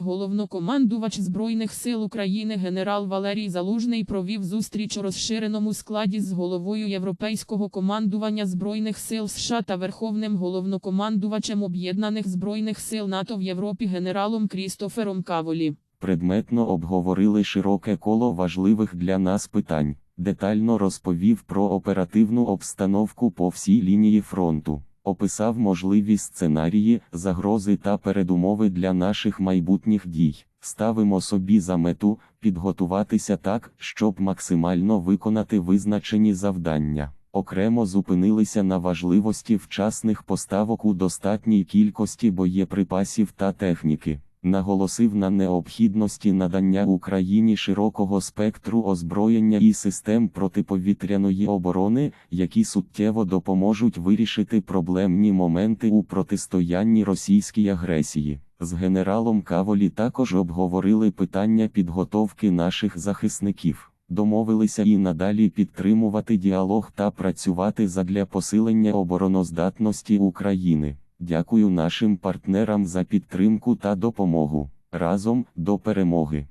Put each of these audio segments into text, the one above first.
Головнокомандувач Збройних сил України генерал Валерій Залужний провів зустріч у розширеному складі з головою Європейського командування Збройних сил США та Верховним головнокомандувачем Об'єднаних Збройних сил НАТО в Європі генералом Крістофером Каволі. Предметно обговорили широке коло важливих для нас питань, детально розповів про оперативну обстановку по всій лінії фронту, описав можливі сценарії, загрози та передумови для наших майбутніх дій. Ставимо собі за мету підготуватися так, щоб максимально виконати визначені завдання. Окремо зупинилися на важливості вчасних поставок у достатній кількості боєприпасів та техніки наголосив на необхідності надання Україні широкого спектру озброєння і систем протиповітряної оборони, які суттєво допоможуть вирішити проблемні моменти у протистоянні російській агресії. З генералом Каволі також обговорили питання підготовки наших захисників. Домовилися і надалі підтримувати діалог та працювати задля посилення обороноздатності України. Дякую нашим партнерам за підтримку та допомогу. Разом до перемоги.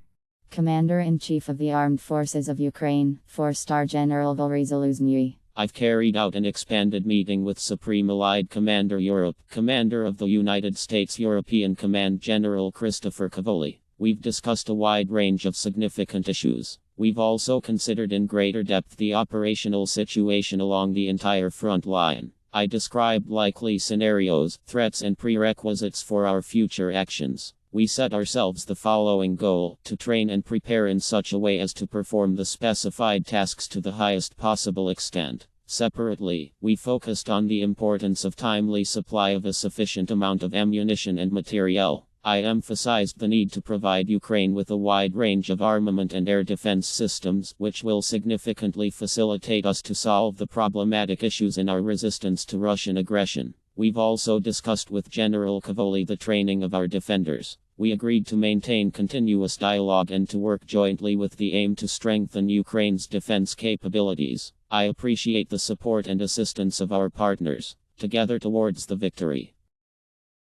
Commander-in-Chief of the Armed Forces of Ukraine, 4-star General Valery Zaluzny. I've carried out an expanded meeting with Supreme Allied Commander Europe, Commander of the United States European Command General Christopher Cavoli. We've discussed a wide range of significant issues. We've also considered in greater depth the operational situation along the entire front line. I described likely scenarios, threats, and prerequisites for our future actions. We set ourselves the following goal to train and prepare in such a way as to perform the specified tasks to the highest possible extent. Separately, we focused on the importance of timely supply of a sufficient amount of ammunition and materiel. I emphasized the need to provide Ukraine with a wide range of armament and air defense systems, which will significantly facilitate us to solve the problematic issues in our resistance to Russian aggression. We've also discussed with General Cavoli the training of our defenders. We agreed to maintain continuous dialogue and to work jointly with the aim to strengthen Ukraine's defense capabilities. I appreciate the support and assistance of our partners. Together towards the victory.